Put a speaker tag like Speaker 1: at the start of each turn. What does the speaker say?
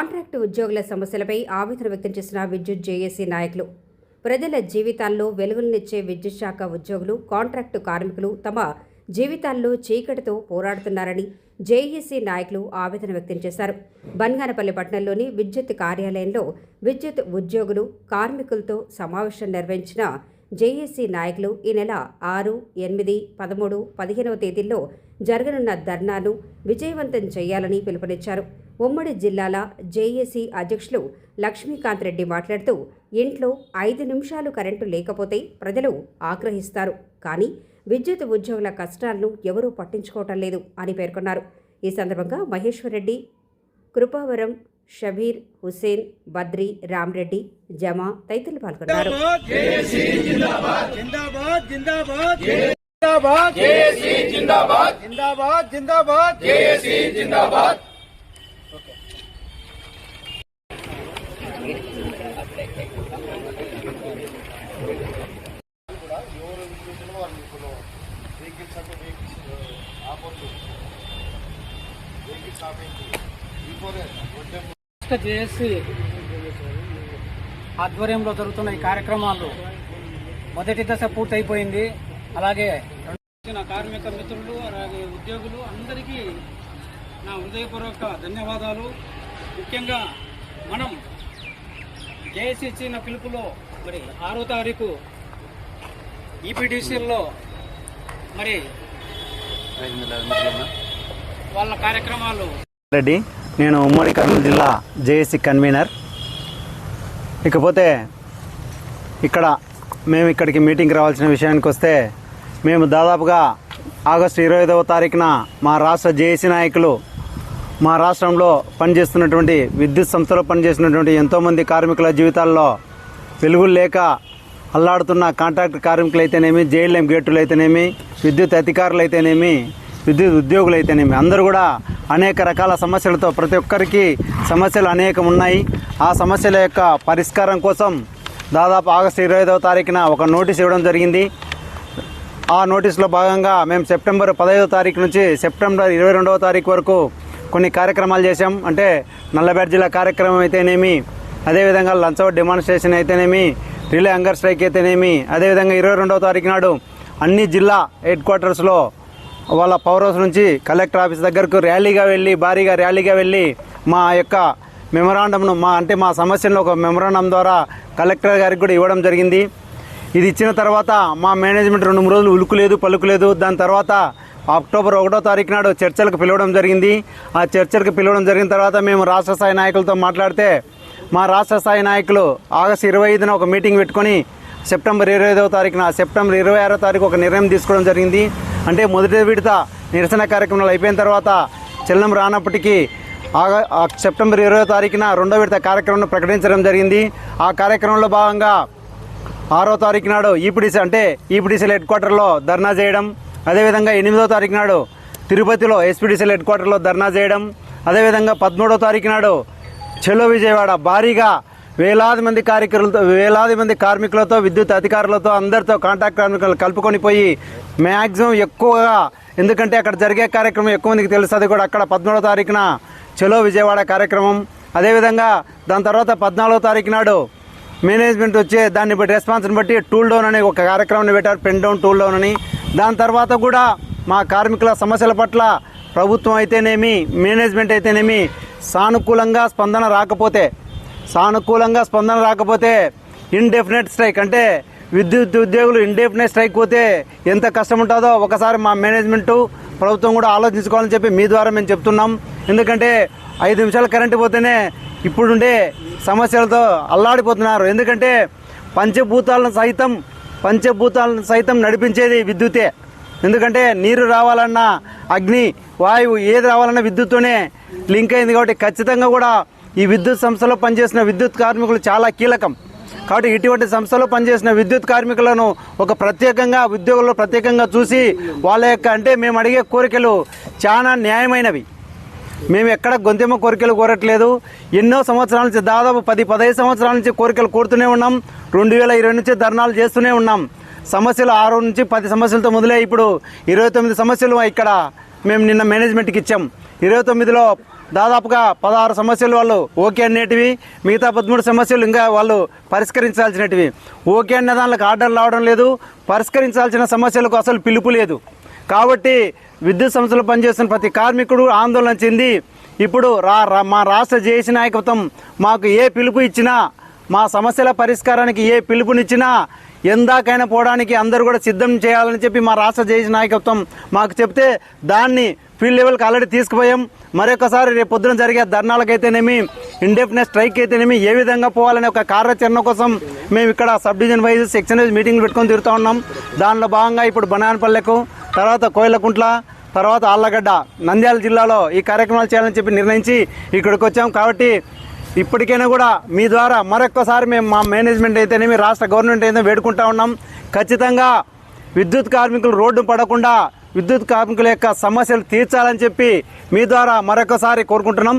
Speaker 1: Contract ఉద్యోగుల సమస్యలపై ఆవేదన వ్యక్తం చేసిన విద్యుత్ జేఏసీ నాయకులు. ప్రజల జీవితాల్లో వెలుగులనిచ్చే విద్యుత్ శాఖ ఉద్యోగులు కాంట్రాక్టు కార్మికులు తమ జీవితాల్లో చీకటితో పోరాడుతున్నారని జేఏసీ నాయకులు ఆవేదన వ్యక్తం చేశారు. బన్గానపల్లి పట్టణంలోని విద్యుత్ కార్యాలయంలో విద్యుత్ ఉద్యోగులు కార్మికులతో సమావేశం నిర్వహించిన జేఏసీ నాయకులు ఈ నెల ఆరు ఎనిమిది పదమూడు పదిహేనవ తేదీల్లో జరగనున్న ధర్నాను విజయవంతం చేయాలని పిలుపునిచ్చారు. ఉమ్మడి జిల్లాల జేఏసీ అధ్యక్షులు లక్ష్మీకాంత్ రెడ్డి మాట్లాడుతూ ఇంట్లో ఐదు నిమిషాలు కరెంటు లేకపోతే ప్రజలు ఆగ్రహిస్తారు. కానీ విద్యుత్ ఉద్యోగుల కష్టాలను ఎవరూ పట్టించుకోవటం లేదు అని పేర్కొన్నారు. ఈ సందర్భంగా మహేశ్వర్ రెడ్డి కృపావరం షబీర్ హుసేన్ బద్రి రామ్రెడ్డి జమా తదితరులు పాల్గొన్నారు.
Speaker 2: జిందాబాద్ జిందాబాద్ జిందాబాద్ జిందాబాద్ జిందాబాద్. జిందాబాద్ జేఏసీ
Speaker 3: ఆధ్వర్యంలో జరుగుతున్న ఈ కార్యక్రమాలు మొదటి దశ పూర్తయిపోయింది. అలాగే వచ్చిన కార్మిక మిత్రులు అలాగే ఉద్యోగులు అందరికీ నా హృదయపూర్వక ధన్యవాదాలు. ముఖ్యంగా మనం జేఏసీ ఇచ్చిన పిలుపులో మరి ఆరో తారీఖు ఈపీడీసీల్లో మరి వాళ్ళ కార్యక్రమాలు.
Speaker 4: రెడ్డి నేను ఉమ్మడి కర్నూలు జిల్లా జేఏసీ కన్వీనర్. ఇకపోతే ఇక్కడ మేము ఇక్కడికి మీటింగ్కి రావాల్సిన విషయానికి వస్తే మేము దాదాపుగా ఆగస్టు ఇరవై ఐదవ తారీఖున మా రాష్ట్ర జేఏసీ నాయకులు మా రాష్ట్రంలో పనిచేస్తున్నటువంటి విద్యుత్ సంస్థలో పనిచేస్తున్నటువంటి ఎంతోమంది కార్మికుల జీవితాల్లో వెలుగులు లేక అల్లాడుతున్న కాంట్రాక్ట్ కార్మికులు అయితేనేమి జేఎల్ఎం గేటులు అయితేనేమి విద్యుత్ అధికారులు అయితేనేమి విద్యుత్ ఉద్యోగులు అయితేనేమి అందరూ కూడా అనేక రకాల సమస్యలతో ప్రతి ఒక్కరికి సమస్యలు అనేకం ఉన్నాయి ఆ సమస్యల యొక్క పరిష్కారం కోసం దాదాపు ఆగస్టు ఇరవై ఐదవ తారీఖున ఒక నోటీస్ ఇవ్వడం జరిగింది. ఆ నోటీసులో భాగంగా మేము సెప్టెంబర్ పదహైదవ తారీఖు నుంచి సెప్టెంబర్ ఇరవై రెండవ తారీఖు వరకు కొన్ని కార్యక్రమాలు చేశాం. అంటే నల్లబేట జిల్లా కార్యక్రమం అయితేనేమి అదేవిధంగా లంచౌట్ డెమాన్స్ట్రేషన్ అయితేనేమి రిలే హంగర్ స్ట్రైక్ అయితేనేమి అదేవిధంగా ఇరవై రెండవ తారీఖు నాడు అన్ని జిల్లా హెడ్ క్వార్టర్స్లో వాళ్ళ పవర్ హౌస్ నుంచి కలెక్టర్ ఆఫీస్ దగ్గరకు ర్యాలీగా వెళ్ళి భారీగా ర్యాలీగా వెళ్ళి మా యొక్క మెమరాండంను మా అంటే మా సమస్యను ఒక మెమరాండం ద్వారా కలెక్టర్ గారికి కూడా ఇవ్వడం జరిగింది. ఇది ఇచ్చిన తర్వాత మా మేనేజ్మెంట్ రెండు మూడు రోజులు ఉలుకులేదు పలుకులేదు. దాని తర్వాత అక్టోబర్ ఒకటో తారీఖు నాడు చర్చలకు పిలవడం జరిగింది. ఆ చర్చలకు పిలవడం జరిగిన తర్వాత మేము రాష్ట్ర స్థాయి నాయకులతో మాట్లాడితే మా రాష్ట్ర స్థాయి నాయకులు ఆగస్టు ఇరవై ఐదున ఒక మీటింగ్ పెట్టుకొని సెప్టెంబర్ ఇరవై ఐదవ తారీఖున సెప్టెంబర్ ఇరవై ఆరో తారీఖు ఒక నిర్ణయం తీసుకోవడం జరిగింది. అంటే మొదటి విడత నిరసన కార్యక్రమాలు అయిపోయిన తర్వాత చలనం రానప్పటికీ ఆగ సెప్టెంబర్ ఇరవై తారీఖున రెండో విడత కార్యక్రమం ప్రకటించడం జరిగింది. ఆ కార్యక్రమంలో భాగంగా ఆరో తారీఖు నాడు ఈపీడీసీ అంటే ఈపీడీసీల హెడ్ క్వార్టర్లో ధర్నా చేయడం అదేవిధంగా ఎనిమిదో తారీఖు నాడు తిరుపతిలో ఎస్పీడీసీఎల్ హెడ్ క్వార్టర్లో ధర్నా చేయడం అదేవిధంగా పదమూడో తారీఖు నాడు చెలో విజయవాడ భారీగా వేలాది మంది కార్యకర్తలతో వేలాది మంది కార్మికులతో విద్యుత్ అధికారులతో అందరితో కాంట్రాక్ట్ కార్మికులు కలుపుకొని పోయి మ్యాక్సిమం ఎక్కువగా ఎందుకంటే అక్కడ జరిగే కార్యక్రమం ఎక్కువ మందికి తెలుస్తుంది కూడా అక్కడ పదమూడో తారీఖున చెలో విజయవాడ కార్యక్రమం. అదేవిధంగా దాని తర్వాత పద్నాలుగో తారీఖు నాడు మేనేజ్మెంట్ వచ్చే దాన్ని బట్టి రెస్పాన్స్ని బట్టి టూల్ డౌన్ అనే ఒక కార్యక్రమాన్ని పెట్టారు పెన్ డౌన్ టూల్ డౌన్ అని. దాని తర్వాత కూడా మా కార్మికుల సమస్యల పట్ల ప్రభుత్వం అయితేనేమి మేనేజ్మెంట్ అయితేనేమి సానుకూలంగా స్పందన రాకపోతే సానుకూలంగా స్పందన రాకపోతే ఇండెఫినెట్ స్ట్రైక్ అంటే విద్యుత్ ఉద్యోగులు ఇండెఫినెట్ స్ట్రైక్ పోతే ఎంత కష్టం ఉంటుందో ఒకసారి మా మేనేజ్మెంటు ప్రభుత్వం కూడా ఆలోచించుకోవాలని చెప్పి మీ ద్వారా మేము చెప్తున్నాం. ఎందుకంటే ఐదు నిమిషాలు కరెంటు పోతేనే ఇప్పుడుండే సమస్యలతో అల్లాడిపోతున్నారు. ఎందుకంటే పంచభూతాలను సైతం పంచభూతాలను సైతం నడిపించేది విద్యుతే. ఎందుకంటే నీరు రావాలన్నా అగ్ని వాయువు ఏది రావాలన్నా విద్యుత్తోనే లింక్ అయింది కాబట్టి ఖచ్చితంగా కూడా ఈ విద్యుత్ సంస్థలో పనిచేసిన విద్యుత్ కార్మికులు చాలా కీలకం. కాబట్టి ఇటువంటి సంస్థలో పనిచేసిన విద్యుత్ కార్మికులను ఒక ప్రత్యేకంగా ఉద్యోగుల్లో ప్రత్యేకంగా చూసి వాళ్ళ యొక్క అంటే మేము అడిగే కోరికలు చాలా న్యాయమైనవి. మేము ఎక్కడ గొంతెమ్మ కోరికలు కోరట్లేదు. ఎన్నో సంవత్సరాల నుంచి దాదాపు పది పదహైదు సంవత్సరాల నుంచి కోరికలు కోరుతూనే ఉన్నాం. రెండు వేల ఇరవై నుంచి ధర్నాలు చేస్తూనే ఉన్నాం. సమస్యలు ఆరు నుంచి పది సమస్యలతో మొదలై ఇప్పుడు ఇరవై తొమ్మిది సమస్యలు ఇక్కడ మేము నిన్న మేనేజ్మెంట్కి ఇచ్చాం. ఇరవై తొమ్మిదిలో దాదాపుగా పదహారు సమస్యలు వాళ్ళు ఓకే అనేటివి మిగతా పదమూడు సమస్యలు ఇంకా వాళ్ళు పరిష్కరించాల్సినటివి. ఓకే అనే దానికి ఆర్డర్ రావడం లేదు. పరిష్కరించాల్సిన సమస్యలకు అసలు పిలుపు లేదు. కాబట్టి విద్యుత్ సంస్థలు పనిచేస్తున్న ప్రతి కార్మికుడు ఆందోళన చెంది ఇప్పుడు రా రా- మా రాష్ట్ర జేఏసీ నాయకత్వం మాకు ఏ పిలుపు ఇచ్చినా మా సమస్యల పరిష్కారానికి ఏ పిలుపునిచ్చినా ఎందాకైనా పోవడానికి అందరూ కూడా సిద్ధం చేయాలని చెప్పి మా రాష్ట్ర జేఏసీ నాయకత్వం మాకు చెప్తే దాన్ని ఫీల్డ్ లెవెల్కి ఆల్రెడీ తీసుకుపోయాం. మరొకసారి రేపు పొద్దున జరిగే ధర్నాలకైతేనేమి ఇండెఫినెట్ స్ట్రైక్ అయితేనేమి ఏ విధంగా పోవాలనే ఒక కార్యాచరణ కోసం మేము ఇక్కడ sub division wise section wise మీటింగ్లు పెట్టుకొని తిరుగుతూ ఉన్నాం. దానిలో భాగంగా ఇప్పుడు బనానపల్లెకు తర్వాత కోయిలకుంట్ల తర్వాత ఆళ్ళగడ్డ నంద్యాల జిల్లాలో ఈ కార్యక్రమాలు చేయాలని చెప్పి నిర్ణయించి ఇక్కడికి వచ్చాం. కాబట్టి ఇప్పటికైనా కూడా మీ ద్వారా మరొక్కసారి మేము మా మేనేజ్మెంట్ అయితేనేమి రాష్ట్ర గవర్నమెంట్ అయితే వేడుకుంటా ఉన్నాం. ఖచ్చితంగా విద్యుత్ కార్మికులు రోడ్డు పడకుండా విద్యుత్ కార్మికుల యొక్క సమస్యలు తీర్చాలని చెప్పి మీ ద్వారా మరొకసారి కోరుకుంటున్నాం.